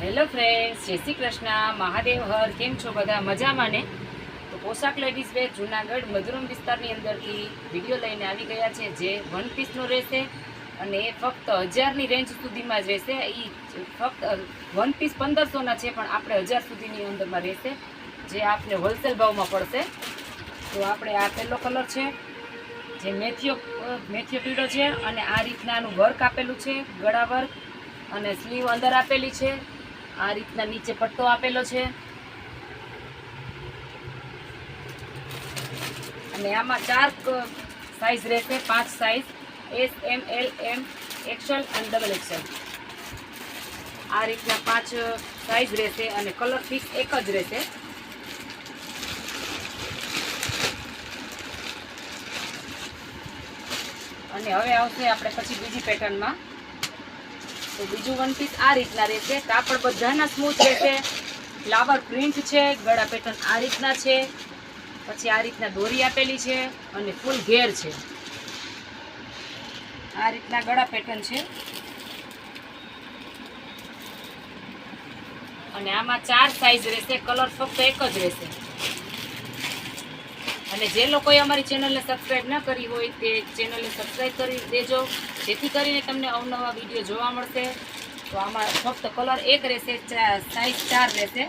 Hello friends, જય શ્રી કૃષ્ણ. મહાદેવ હર. કેમ છો બધા? મજામાં ને? તો પોશાક લેડીઝ વેર જુનાગઢ, મધુરમ વિસ્તારની અંદરથી વીડિયો લઈને આવી ગયા છે જે વન પીસનો રહેશે અને એ ફક્ત હજારની રેન્જ સુધીમાં જ રહેશે. એ ફક્ત વન પીસ પંદરસોના છે, પણ આપણે હજાર સુધીની અંદરમાં રહેશે, જે આપને હોલસેલ ભાવમાં પડશે. તો આપણે આ પહેલો કલર છે, જે મેથીઓ મેથીઓ પીળો છે અને આ રીતના આનું વર્ક આપેલું છે, ગળા વર્ક. અને સ્લીવ અંદર આપેલી છે. આ રીતના નીચે પટ્ટો આપેલો છે. અને આમાં ચાર સાઈઝ રહેશે, પાંચ size S M L M XL અને ડબલ એક્સેલ આ રીતના પાંચ સાઈઝ રહેશે અને કલર ફિક્સ એક જ રહેશે. અને હવે આવશે આપણે પછી બીજી પેટર્નમાં તો બીજું વન પીસ આ રીતના રહેશે. કાપડ બધાના સ્મૂથ રહેશે. ફ્લાવર પ્રિન્ટ છે, ગળા પેટર્ન આ રીતના છે. પછી આ રીતના દોરી આપેલી છે અને ફૂલ ઘેર છે. આ રીતના ગળા પેટર્ન છે. અને આમાં ચાર સાઈઝ રહેશે કલર ફક્ત એક જ રહેશે. અને જે લોકોએ અમારી ચેનલને સબસ્ક્રાઈબ ન કરી હોય તે ચેનલને સબસ્ક્રાઈબ કરી દેજો. જેથી કરીને તમને અવનવા વીડિયો જોવા મળશે. તો આમાં ફક્ત કલર એક રહેશે સાઈઝ ચાર રહેશે.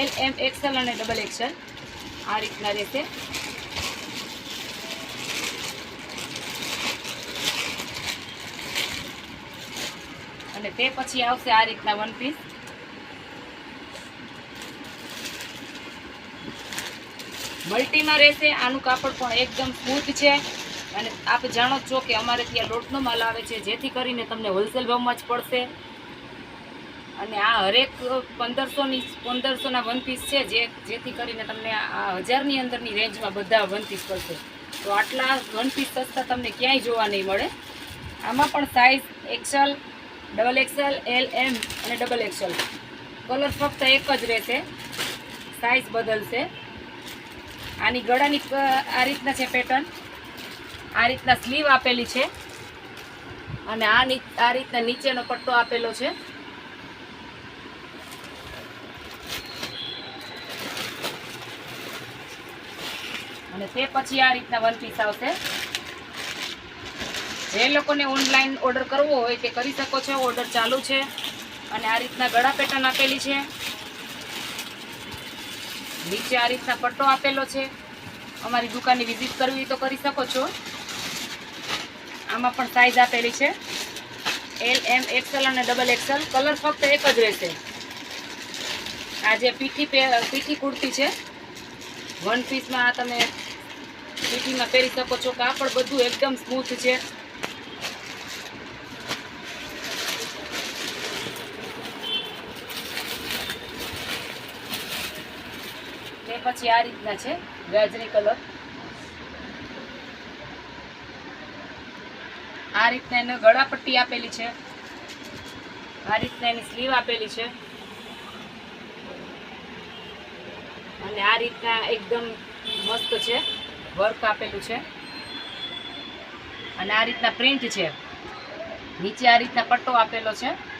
એલ એમ એક્સેલ અને ડબલ એક્સેલ આ રીતના રહેશે. અને તે પછી આવશે આ રીતના વન પીસ મલ્ટીમાં રહેશે, આનું કાપડ પણ એકદમ સ્મૂથ છે. અને આપ જાણો છો કે અમારે ત્યાં લોટનો માલ આવે છે, જેથી કરીને તમને હોલસેલ ભાવમાં જ પડશે. અને આ હરેક પંદરસોની, પંદરસોના વન પીસ છે, જે જેથી કરીને તમને આ હજારની અંદરની રેન્જમાં બધા વન પીસ પડશે તો આટલા વન પીસ સસ્તા તમને ક્યાંય જોવા નહીં મળે. આમાં પણ size XL double XL L M અને ડબલ એક્સએલ કલર ફક્ત એક જ રહેશે. સાઇઝ બદલશે. આની ગળાની આ રીતના છે પેટર્ન આ રીતના સ્લીવ આપેલી છે. અને આ આ રીતના નીચેનો પટ્ટો આપેલો છે. અને તે પછી આ રીતના વન પીસ આવશે. જે લોકોને ઓનલાઈન ઓર્ડર કરવો હોય તે કરી શકો છો. ઓર્ડર ચાલુ છે. અને આ રીતના ગળા પેટર્ન આપેલી છે. નીચે આ રીતના પટ્ટો આપેલો છે. અમારી દુકાનની વિઝિટ કરવી તો કરી શકો છો. આમાં પણ સાઇઝ આપેલી છે. એલ એમ એક્સેલ અને ડબલ એક્સેલ કલર ફક્ત એક જ રહેશે. આ જે પીઠી પીઠી કુર્તી છે વન પીસમાં આ તમે પીઠીમાં પહેરી શકો છો કાપડ બધું એકદમ સ્મૂથ છે. પછી આ રીતના છે, ગાજરી કલર. આ રીતના એને ગળાપટ્ટી આપેલી છે. આ રીતના એની સ્લીવ આપેલી છે. અને આ રીતના એકદમ મસ્ત છે વર્ક આપેલું છે. અને આ રીતના પ્રિન્ટ છે. નીચે આ રીતના પટ્ટો આપેલો છે.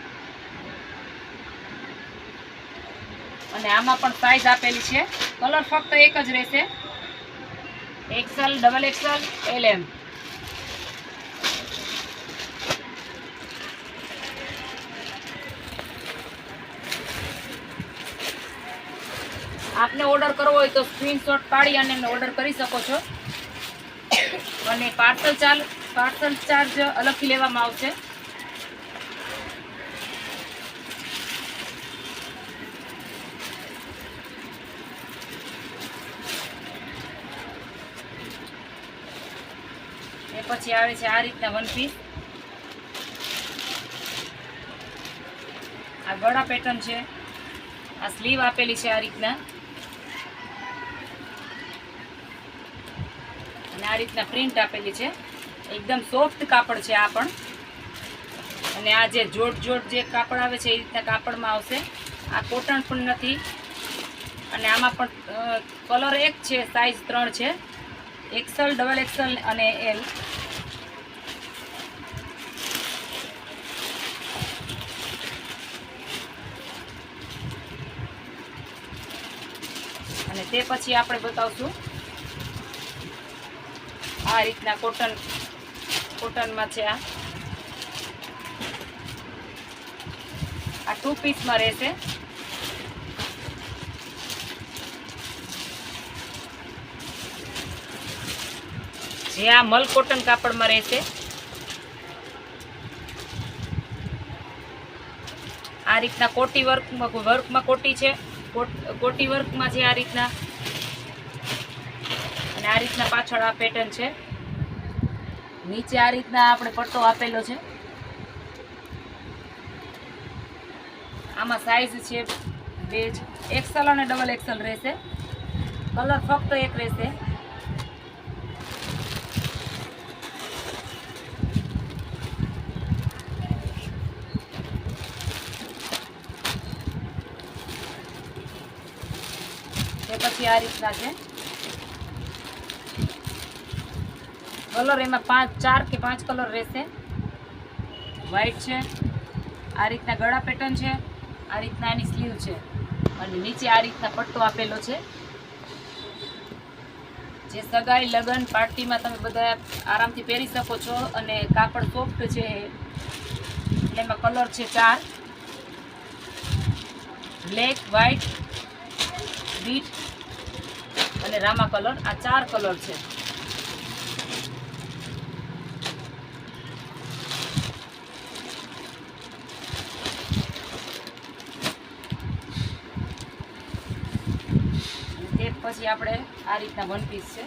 અને આમાં પણ સાઈઝ આપેલી છે. કલર ફક્ત એક જ રહેશે. XL double XL L M આપને ઓર્ડર કરવો હોય તો સ્ક્રીનશોટ પાડી અને ઓર્ડર કરી શકો છો. અને પાર્સલ ચાર્જ પાર્સલ ચાર્જ અલગથી લેવામાં આવશે. પછી આવે છે આ રીતના વન પીસ આ ગળા પેટર્ન છે. આ સ્લીવ આપેલી છે આ રીતના. અને આ રીતના પ્રિન્ટ આપેલી છે. એકદમ સોફ્ટ કાપડ છે આ પણ. અને આ જે જોડ જોડ જે કાપડ આવે છે એ રીતના કાપડમાં આવશે. આ કોટન પણ નથી. અને આમાં પણ કલર એક છે સાઇઝ ત્રણ છે. એક્સલ ડબલ એક્સલ અને એલ અને તે પછી આપણે બતાવશું. આ રીતના કોટન, કોટનમાં છે આ. આ ટુ પીસમાં રહેશે. જે આ મલ કોટન કાપડમાં રહેશે. આ રીતના કોટી વર્કમાં વર્કમાં કોટી છે. કોટ- વર્કમાં છે આ રીતના અને આ રીતના પાછળ આ પેટર્ન છે. નીચે આ રીતના આપણે પટ્ટો આપેલો છે. આમાં સાઈઝ છે બે એક્સલ અને ડબલ એક્સલ રહેશે. કલર ફક્ત એક રહેશે. તે પછી આ રીતના છે. કલર એમાં પાંચ, ચાર કે પાંચ કલર રહેશે. વ્હાઈટ છે. આ રીતના ગળા પેટર્ન છે. આ રીતના એની સ્લીવ છે. અને નીચે આ રીતના પટ્ટો આપેલો છે. જે સગાઈ લગ્ન પાર્ટીમાં તમે બધા આરામથી પહેરી શકો છો અને કાપડ સોફ્ટ છે. એમાં કલર છે ચાર. બ્લેક વ્હાઈટ બીટ અને રામા કલર. આ ચાર કલર છે. તે પછી આપણે આ રીતના વન પીસ છે.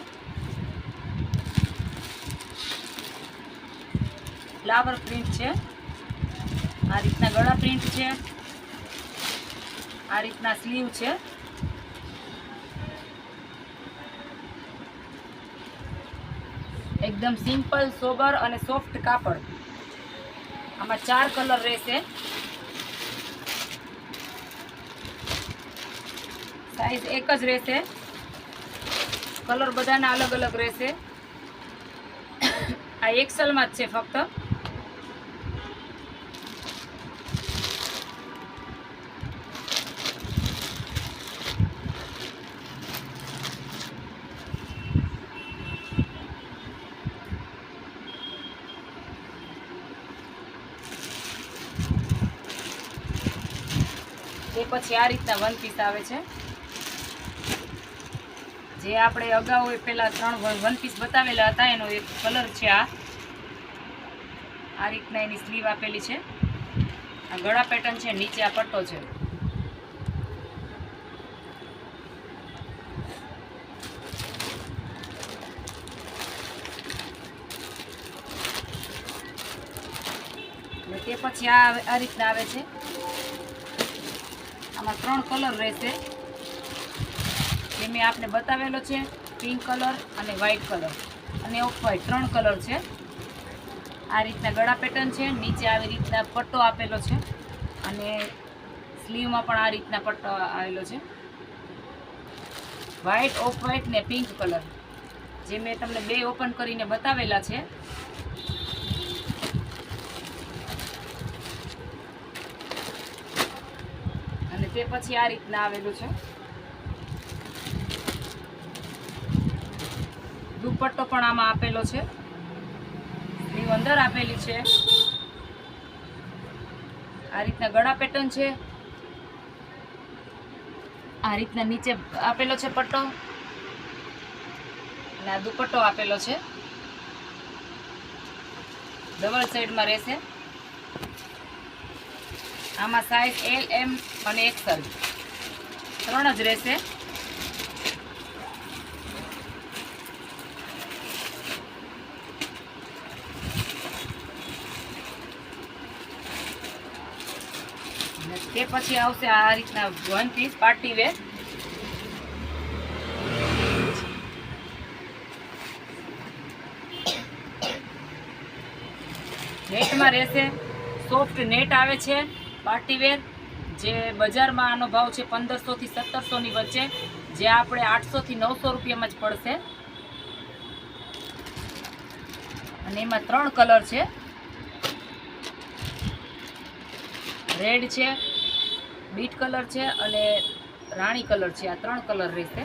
ફ્લાવર પ્રિન્ટ છે. આ રીતના ગળા પ્રિન્ટ છે. આ રીતના સ્લીવ છે. એકદમ સિમ્પલ, સોબર અને સોફ્ટ કાપડ. આમાં ચાર કલર રહેશે. સાઈઝ એક જ રહેશે. કલર બધાના અલગ અલગ રહેશે. આ એક્સલમાં જ છે ફક્ત. પછી આ રીતના વન પીસ આવે છે. જે આપણે અગાઉ પેલા ત્રણ વન પીસ બતાવેલા હતા, એનો એક કલર છે આ. આ રીતના એની સ્લીવ આપેલી છે. આ ગળા પેટર્ન છે, નીચે આ પટ્ટો છે. તે પછી આ આ રીતના આવે છે. આમાં ત્રણ કલર રહેશે. જે મેં આપને બતાવેલો છે, પિંક કલર અને વ્હાઈટ કલર. અને ઓફ વ્હાઈટ ત્રણ કલર છે. આ રીતના ગળા પેટર્ન છે, નીચે આવી રીતના પટ્ટો આપેલો છે. અને સ્લીવમાં પણ આ રીતના પટ્ટો આવેલો છે. વ્હાઈટ ઓફ વ્હાઈટ ને પિંક કલર. જે મેં તમને બે ઓપન કરીને બતાવેલા છે. તે પછી આ રીતના આવેલું છે. દુપટ્ટો પણ આમાં આપેલો છે. સ્લીવ અંદર આપેલી છે. આ રીતના ગળા પેટર્ન છે. આ રીતના નીચે આપેલો છે પટ્ટો. અને આ દુપટ્ટો આપેલો છે. ડબલ સાઈડમાં રહેશે. આમાં સાઈઝ એલ એમ અને એક્સલ ત્રણ જ રહેશે. તે પછી આવશે આ રીતના વન પીસ પાર્ટી વેર નેટમાં રહેશે. સોફ્ટ નેટ આવે છે. પાર્ટી વેર, જે બજારમાં આનો ભાવ છે પંદરસોથી સત્તરસોની વચ્ચે, જે આપણે આઠસોથી નવસો રૂપિયામાં જ પડશે. અને એમાં ત્રણ કલર છે. રેડ છે, બીટ કલર છે અને રાણી કલર છે. આ ત્રણ કલર રહેશે.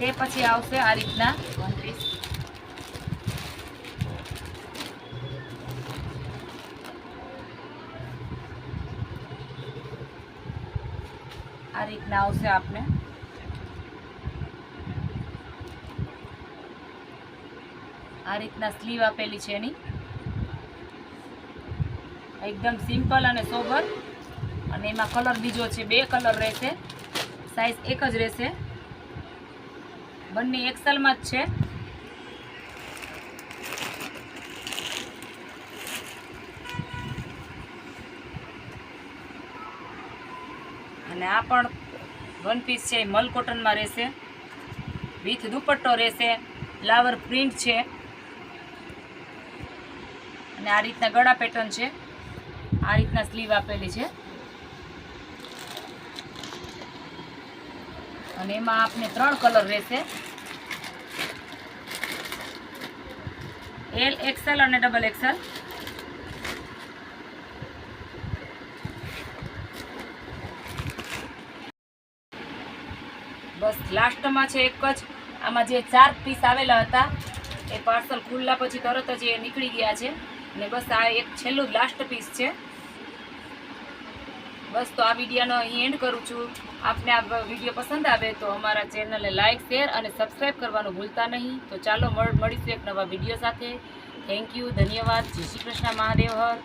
તે પછી આવશે આ રીતના. વન પીસ આ રીતના આવશે આપને. આ રીતના સ્લીવ આપેલી છે એની. એકદમ સિમ્પલ અને સોબર અને એમાં કલર બીજો છે, બે કલર રહેશે. સાઈઝ એક જ રહેશે. બંને એક્સલમાં જ છે. અને આ પણ વન પીસ છે, મલ કોટનમાં રહેશે. વિથ દુપટ્ટો રહેશે ફ્લાવર પ્રિન્ટ છે. અને આ રીતના ગળા પેટર્ન છે. આ રીતના સ્લીવ આપેલી છે. અને એમાં આપને ત્રણ કલર રહેશે. એલ એક્સેલ અને ડબલ એક્સેલ બસ લાસ્ટમાં છે એક જ. આમાં જે ચાર પીસ આવેલા હતા, એ પાર્સલ ખુલ્લા પછી તરત જ એ નીકળી ગયા છે. ને બસ આ એક છેલ્લું લાસ્ટ પીસ છે. બસ તો આ વિડીયોનો અહીં એન્ડ કરું છું. આપને આ વીડિયો પસંદ આવે તો અમારા ચેનલને લાઇક શેર અને સબસ્ક્રાઈબ કરવાનું ભૂલતા નહીં. તો ચાલો મળ- મળીશું એક નવા વીડિયો સાથે. થેન્ક યુ ધન્યવાદ. જય શ્રી કૃષ્ણ, મહાદેવ હર.